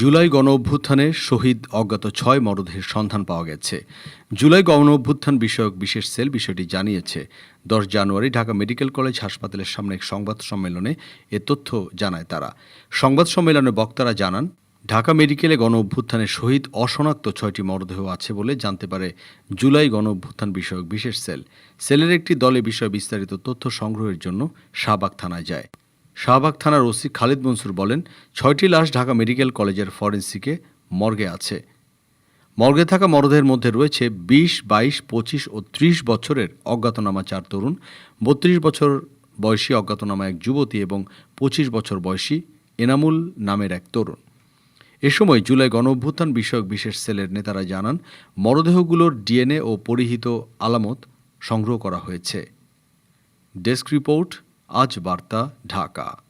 জুলাই গণ অভ্যুত্থানে শহীদ অজ্ঞাত ছয় মরদেহের সন্ধান পাওয়া গেছে। জুলাই গণ অভ্যুত্থান বিষয়ক বিশেষ সেল বিষয়টি জানিয়েছে। দশ জানুয়ারি ঢাকা মেডিকেল কলেজ হাসপাতালের সামনে এক সংবাদ সম্মেলনে এ তথ্য জানায় তারা। সংবাদ সম্মেলনে বক্তারা জানান, ঢাকা মেডিকেলে গণ অভ্যুত্থানে শহীদ অশনাক্ত ছয়টি মরদেহ আছে বলে জানতে পারে জুলাই গণ অভ্যুত্থান বিষয়ক বিশেষ সেল। সেলের একটি দলে বিষয়ে বিস্তারিত তথ্য সংগ্রহের জন্য শাহবাগ থানায় যায়। শাহবাগ থানার ওসি খালিদ মনসুর বলেন, ছয়টি লাশ ঢাকা মেডিকেল কলেজের ফরেন্সিকে মর্গে আছে। মর্গে থাকা মরদেহের মধ্যে রয়েছে বিশ, বাইশ, পঁচিশ ও ত্রিশ বছরের অজ্ঞাতনামা চার তরুণ, বত্রিশ বছর বয়সী অজ্ঞাতনামা এক যুবতী এবং পঁচিশ বছর বয়সী এনামুল নামের এক তরুণ। এ সময় জুলাই গণ অভ্যুত্থান বিষয়ক বিশেষ সেলের নেতারা জানান, মরদেহগুলোর ডিএনএ ও পরিহিত আলামত সংগ্রহ করা হয়েছে। ডেস্ক রিপোর্ট आज वार्ता ढाका।